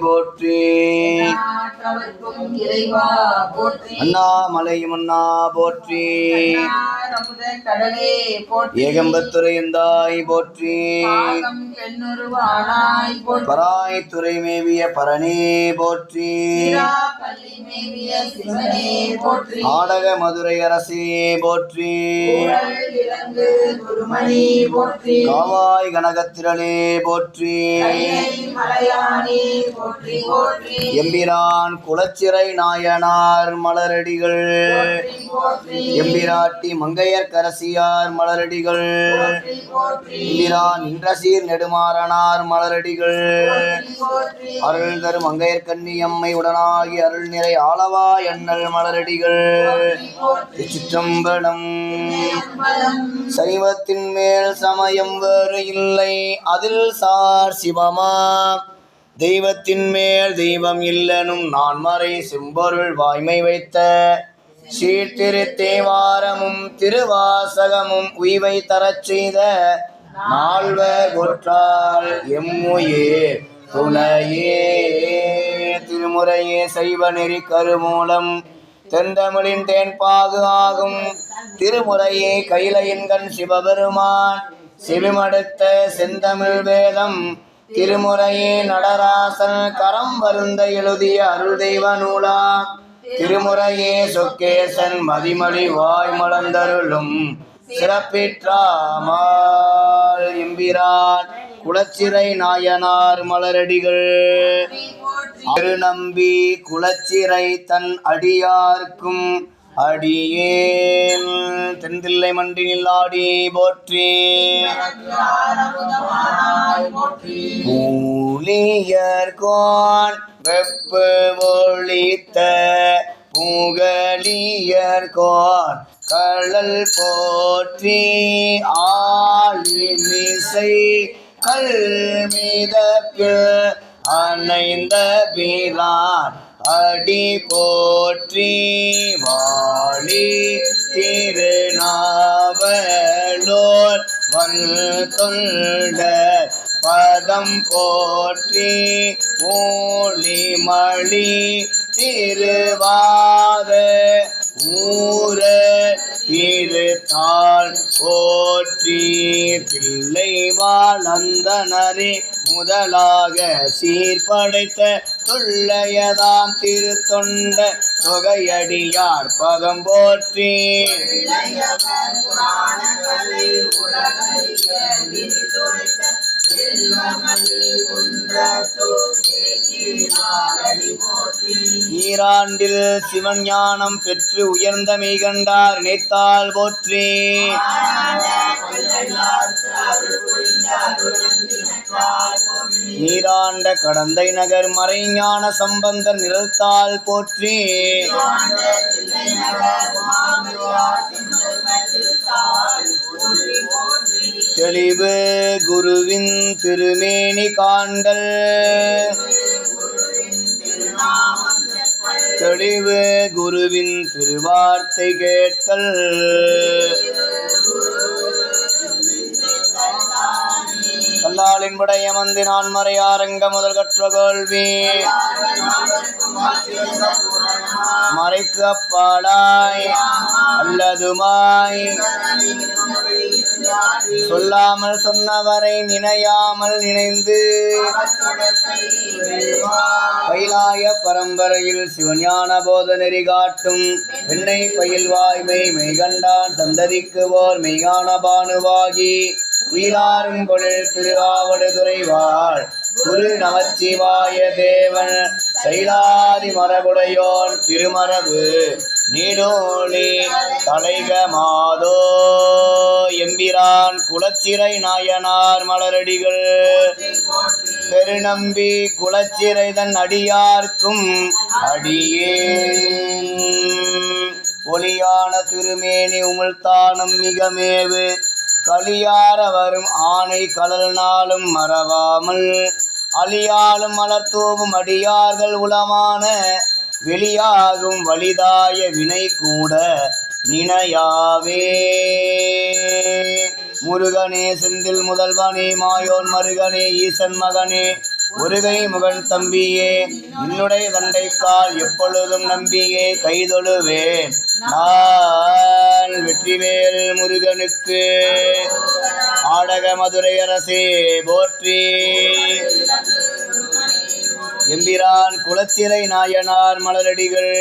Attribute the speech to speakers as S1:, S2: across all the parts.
S1: போற்றி. அண்ணாமலையும் அண்ணா போற்றி.
S2: ஏகம்பத்துறையந்தாய் போற்றி.
S1: பராய் துறை மேவிய பரணி போற்றி. ஆடக மதுரை அரசே போற்றி. காவாய் கனகத்திரளே போற்றி. எம்பிரான் குலச்சிறை நாயனார் மலரடிகள். எம்பிராட்டி மங்கையர்க்கரசியார் மலரடிகள். எம்பிரான் இன்றசீர் நெடுமாறனார் மலரடிகள். அருள் தரும் மங்கையர் அம்மை உடனாகி அருள் நிறை ஆளவா எண்ணல் மலரடிகள். சிற்றம்பலம் சைவத்தின் மேல் சமயம் வேறு இல்லை அதில் சார் சிவமா தெய்வத்தின் மேல் தெய்வம் இல்லனும் நான்மறை செம்பொருள் வாய்மை வைத்த. சீர்திரு தேவாரமும் திருவாசகமும் உய்வை தரச் செய்த. நால்வர் ஒற்றால் எம்முயே துணையே. திருமுறையே சைவ நெறி கருமூலம் தென்தமிழின் தேன்பாகு ஆகும். திருமுறையே கைலையின்கண் சிவபெருமான். செவிமடுத்த செந்தமிழ் வேதம் திருமுறையே நடராசன் கரம் வருந்த எழுதிய அருள் தெய்வ நூலா. திருமுறையே சொக்கேசன் மதிமொழி வாய் மலர்ந்தருளும் சிறப்பிற்றாமால் எம்பிரான் குளச்சிறை நாயனார் மலரடிகள். திருநம்பி குளச்சிறை தன் அடியார்க்கும் அடியேன். தென்தில்லை மண்டினில் ஆடி போற்றி. மூலியர்கோன் வெப்பு ஒளித்த புகழியர்கோன் கழல் போற்றி. ஆளிமிசை கல்மிதப்பில் அணைந்த பிரான் அடி போற்றி வாழி திருநாவலோர் வன் பதம் போற்றி ஊழிமணி திருவாத ஊர திருத்தாள் போற்றி. பிள்ளை வாழ்ந்தனரே முதலாக சீர்படைத்த தொல்லையதாம் திருத்தொண்ட தொகையடியார் பதம் போற்றி. ஈராண்டில் சிவன் ஞானம் பெற்று உயர்ந்த மெய்கண்டார் நினைத்தால் போற்றி. நீராண்ட கடந்தை நகர் மறைஞான சம்பந்தர் நிறத்தால் போற்றி. தெளிவு குருவின் திருமேனி காண்டல் தெளிவு குருவின் திருவார்த்தை கேட்டல். கல்லாலின் படைய மந்தி நான் மறையாரங்க முதல் கற்ற கோல்வி மறைக்கப்பாடாய் அல்லதுமாய். சொல்லாமல் சொன்னவரை நினையாமல் நினைந்து பயிலாய பரம்பரையில் சிவஞான போத நெறி காட்டும் பெண்ணை பயில்வாய்மை மெய்கண்டான் சந்ததிக்குவோர் மெய்யான பானுவாகி உயிராரும் பொழில் திருவாவடுதுறை வாழ் குரு நமச்சிவாய தேவன் சைலாதி மரபுடையோன் திருமரபு நீடோழி தலைக மாதோ எம்பிரான் குலச்சிறை நாயனார் மலரடிகள். பெருநம்பி குலச்சிறை தன் அடியார்க்கும் அடியே. ஒளியான திருமேனி உமிழ்த்தானம் மிகமேவு. கலியார வரும் ஆணை கடல் நாளும் மறவாமல். அழியாலும் மலர்த்தூவும் அடியார்கள் உளமான. வெளியாகும் வலிதாய வினை கூட நினையாவே. முருகனே செந்தில் முதல்வனே மாயோன் மருகனே ஈசன் மகனே முருகை முகன் தம்பியே என்னுடைய தண்டைக்கால் எப்பொழுதும் நம்பியே கைதொழுவேன். நான் வெற்றிவேல் முருகனுக்கு ஆடக மதுரை அரசே போற்றி. எம்பிரான் குலச்சிறை நாயனார் மலரடிகள்.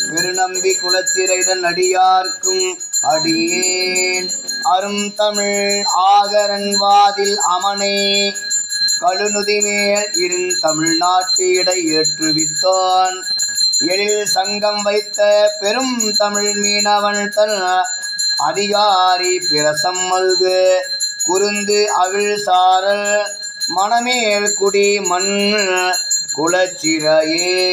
S1: பெருநம்பி குலச்சிறைதன் அடியார்க்கும் அடியேன். அரும் தமிழ் ஆகரன் வாதில் அமனே. கழுநுதிமேல் இருந் தமிழ்நாட்டு இடை ஏற்றுவித்தான். எழில் சங்கம் வைத்த பெரும் தமிழ் மீனவன் தன் அதிகாரி பிரசம் மல்கு. குருந்து அவிழ் சாரல் மணமேல் குடி மண் குலச்சிறையே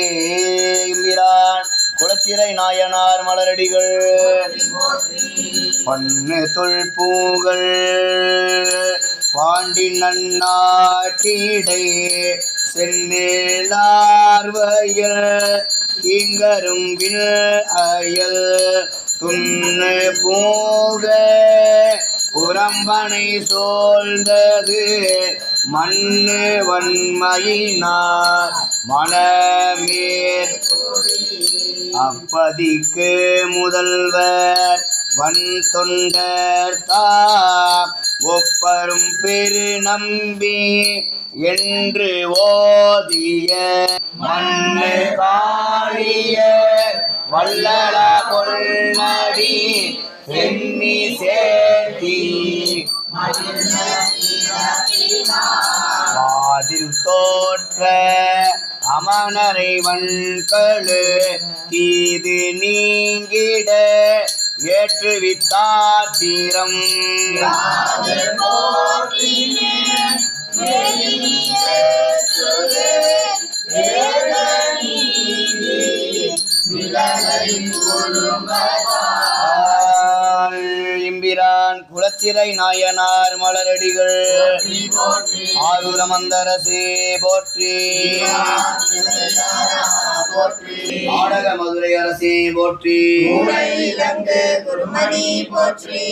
S1: எம்பிரான் நாயனார் மலரடிகள். பண்ணு தொல்பூகள் பாண்டி நன்னாட்டிடை சென்னிலார்வயல் இங்கரும்பில் அயல் துண்ணு போக புறம்பனை சோழ்ந்தது மண்ணு வன்மையினார். மனமேற் அப்பதிக்கு முதல்வர் வன் தொண்டர் தாம். ஒப்பரும் பெரு நம்பி என்று ஓதிய மண்ணு காளிய வல்லல கொள்ளடி. சென்னி சேர்த்தி வாதில் தோற்ற அமனரை வன்களு தீது நீங்கிட ஏற்றுவித்தார் தீரம். இம்பிரான் குலத்திரை நாயனார் மலரடிகள். ஆரூரமந்தரசே போற்றி. ஆடக மதுரை அரசே போற்றி.
S2: போற்றி.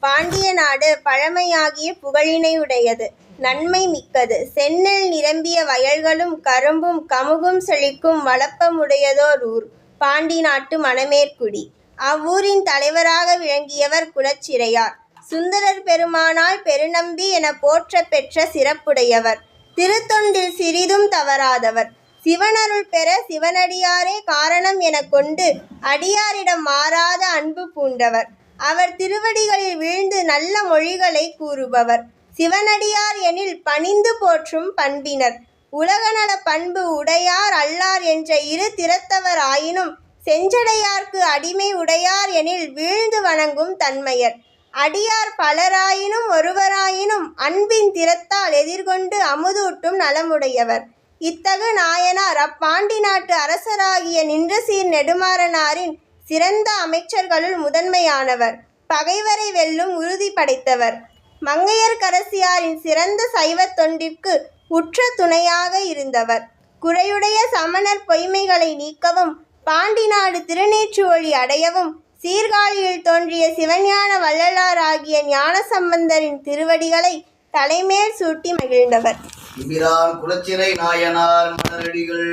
S3: பாண்டிய நாடு பழமையாகிய புகழினை உடையது நன்மை மிக்கது. செந்நெல் நிரம்பிய வயல்களும் கரும்பும் கமுகும் செழிக்கும் வளப்பமுடையதோர் ஊர். பாண்டி நாட்டு மணமேற்குடி. அவ்வூரின் தலைவராக விளங்கியவர் குலச்சிறையார். சுந்தரர் பெருமானால் பெருநம்பி என போற்ற பெற்ற சிறப்புடையவர். திருத்தொண்டில் சிறிதும் தவறாதவர். சிவனருள் பெற சிவனடியாரே காரணம் என கொண்டு அடியாரிடம் மாறாத அன்பு பூண்டவர். அவர் திருவடிகளில் வீழ்ந்து நல்ல மொழிகளை கூறுபவர். சிவனடியார் எனில் பணிந்து போற்றும் பண்பினர். உலகநல பண்பு உடையார் அல்லார் என்ற இரு திறத்தவர் ஆயினும் செஞ்சடையார்க்கு அடிமை உடையார் எனில் வீழ்ந்து வணங்கும் தன்மையர். அடியார் பலராயினும் ஒருவராயினும் அன்பின் திறத்தால் எதிர்கொண்டு அமுதூட்டும் நலமுடையவர். இத்தகு நாயனார் அப்பாண்டி நாட்டு அரசராகிய நின்றசீர் நெடுமாறனாரின் சிறந்த அமைச்சர்களுள் முதன்மையானவர். பகைவரை வெல்லும் உறுதி படைத்தவர். மங்கையர்க்கரசியாரின் சிறந்த சைவத் தொண்டிற்கு உற்ற துணையாக இருந்தவர். குறையுடைய சமணர் பொய்மைகளை நீக்கவும் பாண்டி நாடு திருநீற்றுவழி அடையவும் சீர்காழியில் தோன்றிய சிவஞான வள்ளலார் ஆகிய ஞானசம்பந்தரின் திருவடிகளை தலைமேல் சூட்டி மகிழ்ந்தவர்.
S1: குலச்சிறை நாயனார் மலரடிகள்.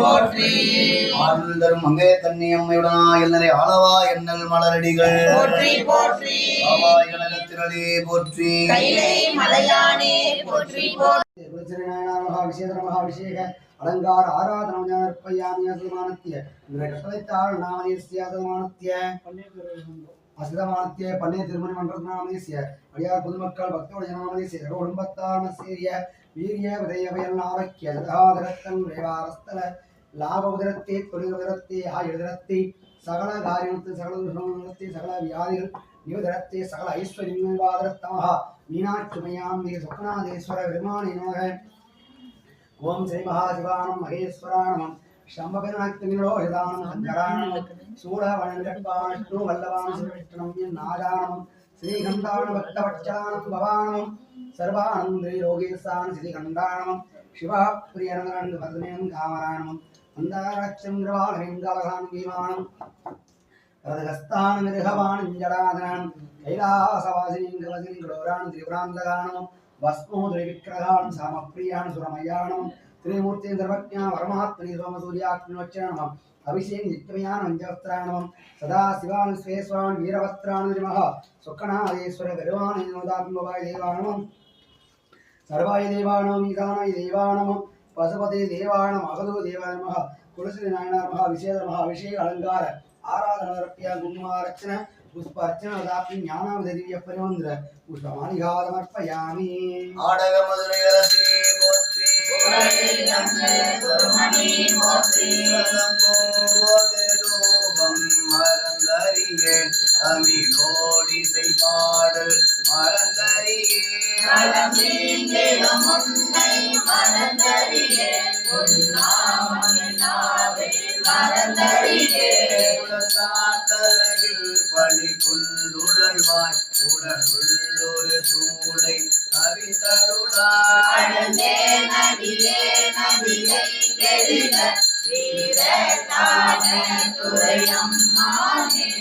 S2: போற்றி
S1: ஆனந்தரும் மங்கைய கன்னியம்மையுடனா என்னரை ஆளவா என்னல் மலரடிகள்.
S2: போற்றி போற்றி.
S1: கனகத்திரளே போற்றி.
S2: கைலை மலையானே போற்றி
S4: மகாபிஷேக அலங்கார ஆராதனம் ஞானற்பையாமி அசுமானத்திய கட்டளைத்தாள் நாமதேசிய அசுமானத்திய அசிதமானத்திய திருமணி மன்றநாமதேசிய அடியார் பொதுமக்கள் பக்தோட ஜனாமதேசிய குடும்பத்தாமசேரிய வீரிய விதயவயல் ஆரோக்கிய சதாதரத்தன் ரேவாரஸ்தல லாப உதரத்தை தொழில் உதரத்தை ஆயுதரத்தை சகல காரியத்து சகல சகல வியாதிகள் நிவதரத்தே சகல ஐஸ்வர்யங்கள் வாதரத்தமஹா மீனாட்சுமயாம்பி சொப்னாதேஸ்வர பெருமானி நமக. ஓம் ஸ்ரீ மகாசிவானம் மகேஸ்வராணம் சம்பகரணாக்திமிரோஹிதானம் சங்கராணம் சூடவனங்கட்பாஷ்ணு வல்லவான் சிவவிஷ்ணம் நாகானம் ஸ்ரீகண்டான பக்தபட்சானம் பவானமம். சர்வானந்திரி யோகேசான் ஸ்ரீகண்டானமம் சிவா பிரியனகரன் பத்மேன் காமராணம் மந்தாரச்சந்திரவாணம் கீமானம். రథగస్థానమిర్హవాణింజడాధనాం కైలాసవాసినీం కవసినీం గౌరాణం త్రిపురాంతగానం భస్మోదరివిగ్రహాణం సామప్రియాణ సురమయాణం త్రిమూర్తి సర్వజ్ఞ పరమాత్మని సోమసూర్యాక్షణోచ్చరణం అభిషేక్ నిత్యమయాన పంచవస్త్రాణం సదాశివాన్ స్వేశ్వాన్ వీరవస్త్రాణ నమ సుఖనాదేశ్వర గరువాణ నోదాత్మవాయ దేవాణం సర్వాయ దేవాణం ఈశానాయ దేవాణం పశుపతి దేవాణం అగదు దేవ నమ కులశ్రీ నాయన నమ విశేష నమ అభిషేక అలంకార ஆராதனரப்பிய குங்குமார்ச்சன புஷ்பார்ச்சன தாப்பி ஞானாமத திவ்ய பரிமந்திர புஷ்பமாலிகாதமர்ப்பயாமி
S1: ஆடக மதுரை அரசே போற்றி
S2: மறந்தறியே உன்னாமம் நாவில் மறந்தறியே
S1: பணி கொண்டுழல்வாய் உடலுள்ளொரு சூளை கவித்தருளாய்
S2: அழுந்தே நதியை கெடில துறையம்மானே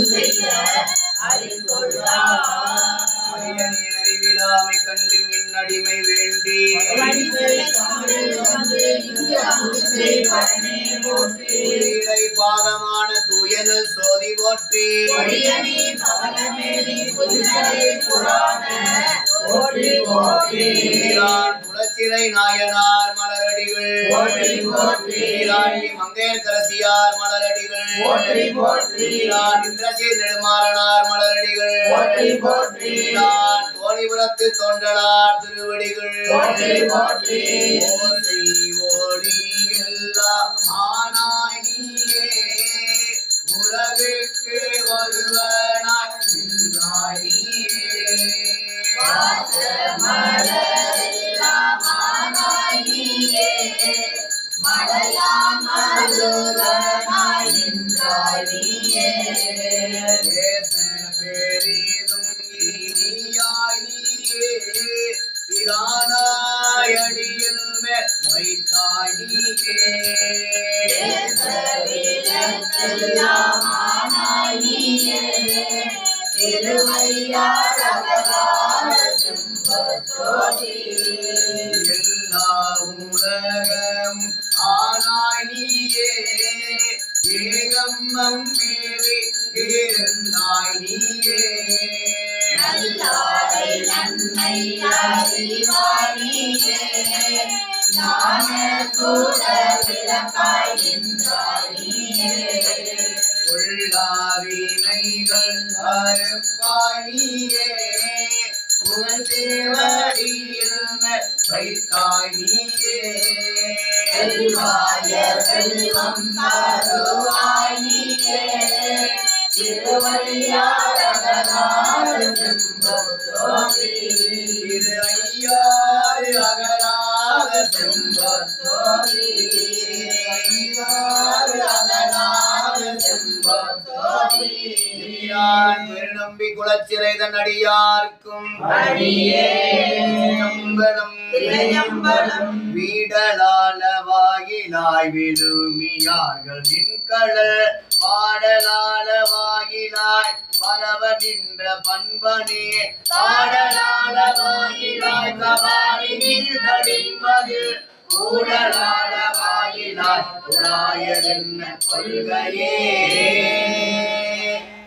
S2: நாயகர்
S1: மலரடிகள் ஈரான் தோணிபுரத்து தொண்டலார் திருவடிகள். ஓசை எல்லாம் ஆனாய் உலகுக்கு ஒருவனாய் நின்றாய் நீயே. தேச வேறேதும் இனியாய் நீயே. பிரானாய் அடியில் மேல் வைத்தாய் நீயே. எல்லா உலகம் ஆனாய் நீயே. ஏகம் நம்பி இருந்தாய் நீயே. உள்ளாவினைகள் அறுப்பாய் புகழ் வைத்தாய் நீயே.
S2: செல்வம் தருவாய் நீயே.
S1: திரு ஐயாறு அகராத செம்பொற்றோதி ஐயாறு பெருநம்பி குலச்சிறைதன் அடியார்க்கும்
S2: அடியே நம்ப
S1: வீடலான வாயிலாய் விழுமியார்கள் நின்கள பாடலான வாயிலாய் பரவ நின்ற பண்பனே. பாடலான வாயிலாய் கபாலி நின்றடின்பது கூடலான வாயிலாய் குழாயதென்ன கொள்கையே.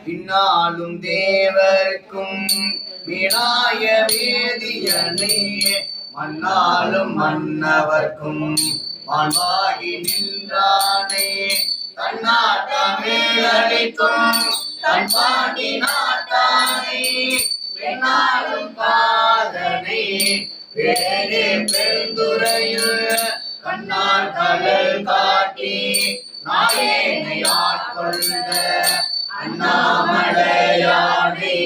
S1: இந்நாளும் தேவர்க்கும் விநாய வேதியனே. மன்னாலும் மன்னவர்க்கும் மாண்பாகி நின்றானே. தன்னாட்டமேலளிக்கும் தன் பாண்டி நாட்டானே. பெண்ணாலும் பாதனே வேறு பெருந்துரையில் கண்ணார் கடல் காட்டி நாயேனை ஆட்கொண்ட அண்ணாமலையானே.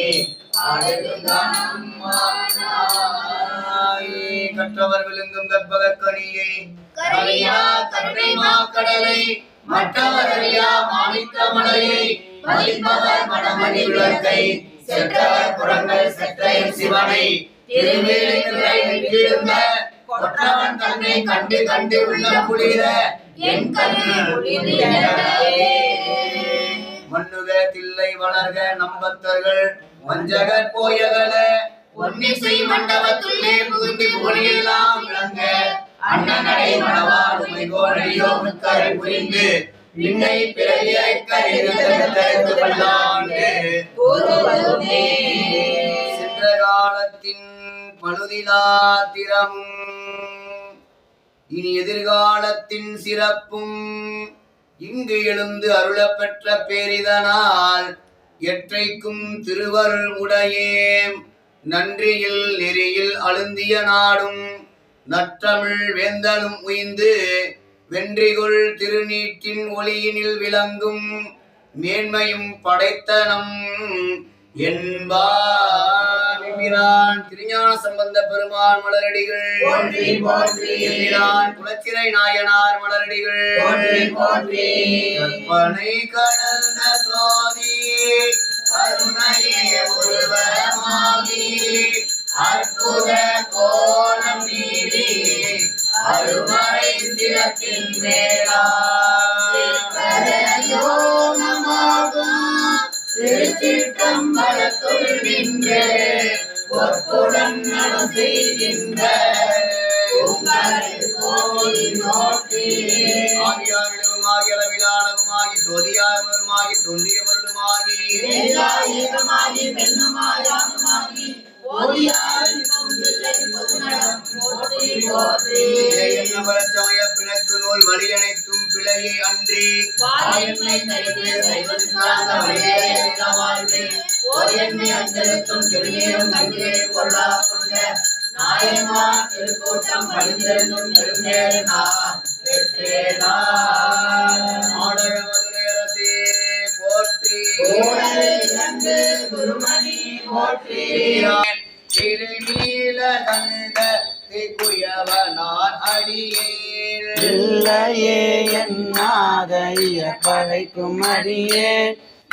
S1: கற்றவர் விழுங்கும் கற்பக கனியை. கரியா கருணை மாக்கடலை மற்றவர் அறியா மாணிக்க மலையை. மதிப்பவர் மனமணி விளக்கை. செற்றவர் புறங்கள் செற்றை சிவனை. திருவேலை நின்றிருந்த கொற்றவன் தன்னை கண்டு கண்டு உள்ள குளிர என் கண்ணு மண்ணுக தில்லை வளர்க நம்பத்தர்கள். வஞ்சகர் போயகல. ஒன்னிசை மண்டபத்துள்ளே புகுந்தி புகழியெல்லாம் விளங்க அண்ணனடை மணவாடுமை கோழையோ முக்கரை புரிந்து விண்ணை பிறவியை கருத்து பல்லாண்டு. சென்ற காலத்தின் பழுதிலாத்திரம் இனி எதிர்காலத்தின் சிறப்பும் இங்கு எழுந்து அருளப்பெற்ற பேரிதனால் எற்றைக்கும் திருவருள் உடையேம். நன்றியில் நெறியில் அழுந்திய நாடும் நற்றமிழ் வேந்தனும் உய்ந்து வென்றிகொள் திருநீட்டின் ஒளியினில் விளங்கும் மேன்மையும் படைத்தனம் என்பான் திருஞான சம்பந்த பெருமான் மலரடிகள். குலச்சிறை நாயனார் மலரடிகள். கற்பனை கடந்த சோதி கருணையே உருவமாகி அற்புத கோலம் நீடி அருமறை சிறப்பின் மேலா யோனமாகும் திருச்சிற்றம்பலத்துள் நின்று பொற்புடன் நடம் செய்கின்ற. உங்கள் கோயில் நோக்கி ஆகியாரிடமுமாகி அளவிலானவுமாகி சோதியாருமாகி தொண்டியவருமாகி
S2: ஏகாயகமாகி பெண்ணுமாய் ஆணுமாகி
S1: பிணக்கு நூல் வழி அனைத்தும் பிழையே அன்றி
S2: அஞ்சலுக்கும் திருநீரும் பொருளா கொண்ட திருக்கூட்டம் பணிந்திருந்தும் நான்
S1: திருநீல கண்ட திகுயவனார் அடியேன்
S5: இல்லையே என்னாதைய பழைக்கும் அடியே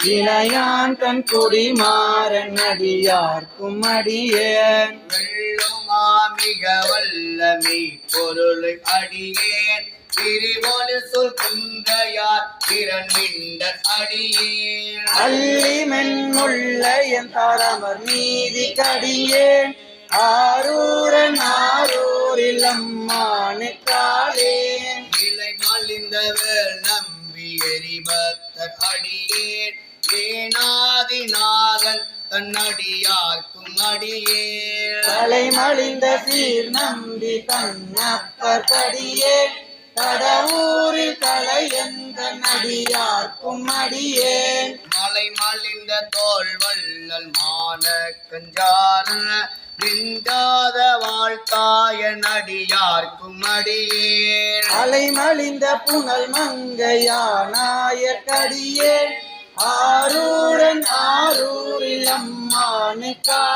S5: இளையான் தன் குடிமாறன் அடியார்க்கும் அடியேன்
S1: வெள்ளுமா மிக வல்லமை பொருளை அடியேன். திரிவோடு சொல் குந்தையார் திறன் மிண்ட அடியேன்.
S5: அள்ளி மென்முள்ள என் தரமர் நீதி கடியேன். ஆரூரன் ஆரூரில் அம்மானுக்காளேன்
S1: நிலை மலிந்தவர் நம்பி எரிபத்தர் அடியேன். ஏனாதிநாதன் தன்னடியார்க்கும் அடியேன்.
S5: தலை மலிந்த சீர் நம்பி தன்னப்பர் கடியேன். கடவுரில் கலையந்த நடியார்க்கும் அடியேன்
S1: மலை மலிந்த தோல் வள்ளல் மான கஞ்சான நின்றாத வாழ்த்தாய நடியார்க்கும் அடியேன்
S5: அலை மலிந்த புனல் மங்கையானாய கடியேன் ஆரூரன் ஆரூரில் அம்மானுக்காளேன்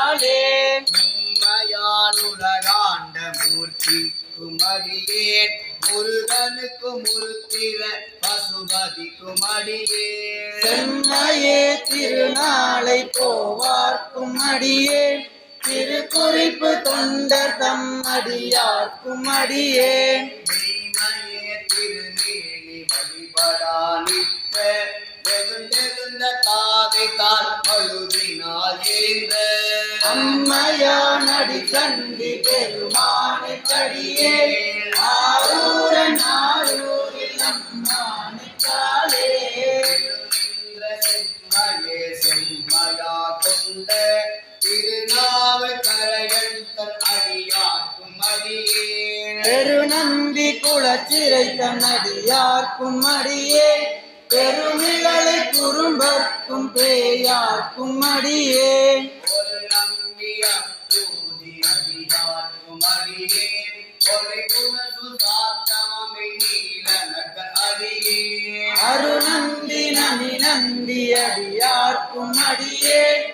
S1: உண்மையால் உலகாண்ட மூர்த்திக்கும் அடியேன் முருகனுக்கு முருத்திர பசுபதிக்கும் அடியேன்
S5: செம்மையே திருநாளை போவார்க்கும் அடியேன். திருக்குறிப்பு தொண்டர் தம் அடியார்க்கும் அடியேன்
S1: திருநேனி வழிபடா நிற்ப வெகுண்டெகுந்த தாதை தால் வலுவினால் எரிந்த
S5: அம்மையானடி கண்டி பெருமானை கடியேன் ஆரூரன் ஆரூரில் அம்மானுக்காளே
S1: செம்மையே செம்மையா கொண்ட திருநாவுக்கரையன் தன் அடியாக்கும் அடியேன்
S5: பெருநம்பி குளச்சிறை தன்னடியார்க்கும் அடியே. பெருமிழலை குறும்பர்க்கும்
S1: நீலனக்க அடியேன்
S5: அருநந்தி நனி நந்தி அடியார்க்கும் அடியேன்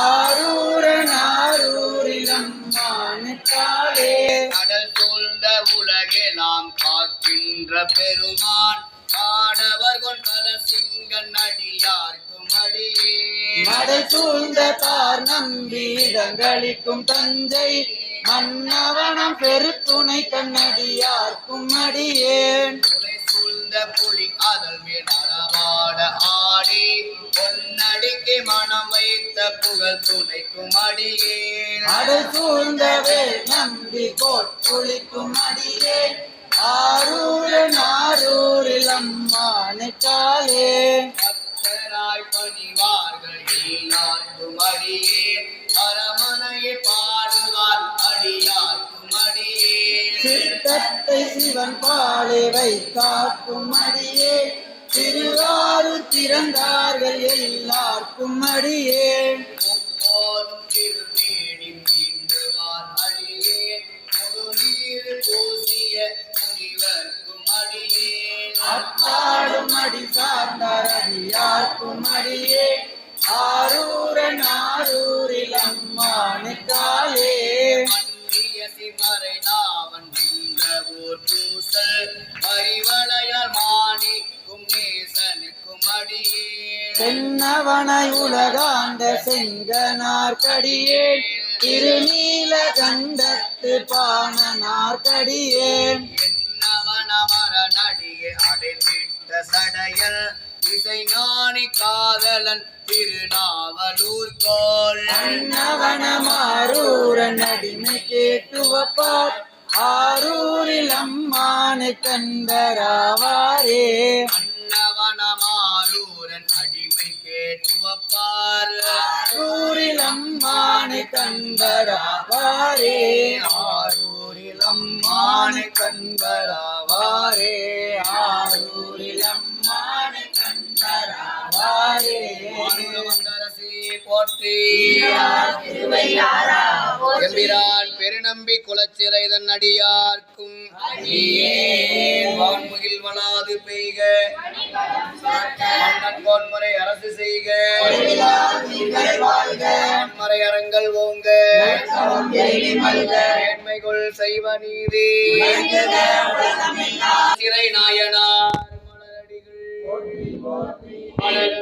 S5: ஆரூரன் ஆரூரில் அம்மானுக்காலே
S1: கடல் சூழ்ந்த உலகெல்லாம் காக்கின்ற பெருமான். ஆடவர் கொண்டல சிங்கன் அடியார்க்கும் அடியேன்
S5: மடை சூழ்ந்த தார் நம்பி இடங்களிக்கும் தஞ்சை. மன்னவனம் பெருத்துணை கண்ணடியார்க்கும் அடியேன்.
S1: புலை சூழ்ந்த புலி அதல் மேல் அளவாட ஆடி. பொன்னடிக்கு மனம் வைத்த புகழ் துணைக்கும் அடியேன்.
S5: அடை சூழ்ந்தவே நம்பி கோட்புளிக்கும் அடியேன். ஆரூரன் ஆரூரில் அம்மானுக்காலே
S1: பக்தராய் பணிவார்கள் எல்லாருக்கும் அடியேன் பரமனையை பாடுவார் அடியார்க்கும் அடியேன்
S5: சித்தத்தை சிவன் பாலை வைத்தாக்கும் அடியே. திருவாறு திறந்தார்கள் எல்லாருக்கும் அடியேன்
S1: முப்போதும் திருமேனி
S5: உலகாண்ட செங்கனார் கடியேன் திருநீல கண்டத்து பாணனார் கடியேன்
S1: என்னவனமர நடிகை அடைந்திட்ட சடையல் இசை ஞானி காதலன் திருநாவலூர் கோள்
S5: அன்னவனமாரூரன் அடிமை கேட்டுவப்பார். ஆரூரில் அம்மானு கண்டராவாரே
S1: கேட்டுவப்பார்
S5: ஆரூரில் அம்மானை கண்டராவாரே ஆரூரில் அம்மானை கண்டராவாரே ஆரூரில்
S1: எம்பிரான் பெருநம்பி குலச்சிறை தன் அடியார்க்கும் வான்முகில் வளாது பெய்க. கோன்முறை அரசு செய்க. மறை அரங்கள் ஓங்க. மேன்மைகள் செய்வ நீதி. சிறை நாயனார் மலரடிகள். போற்றி.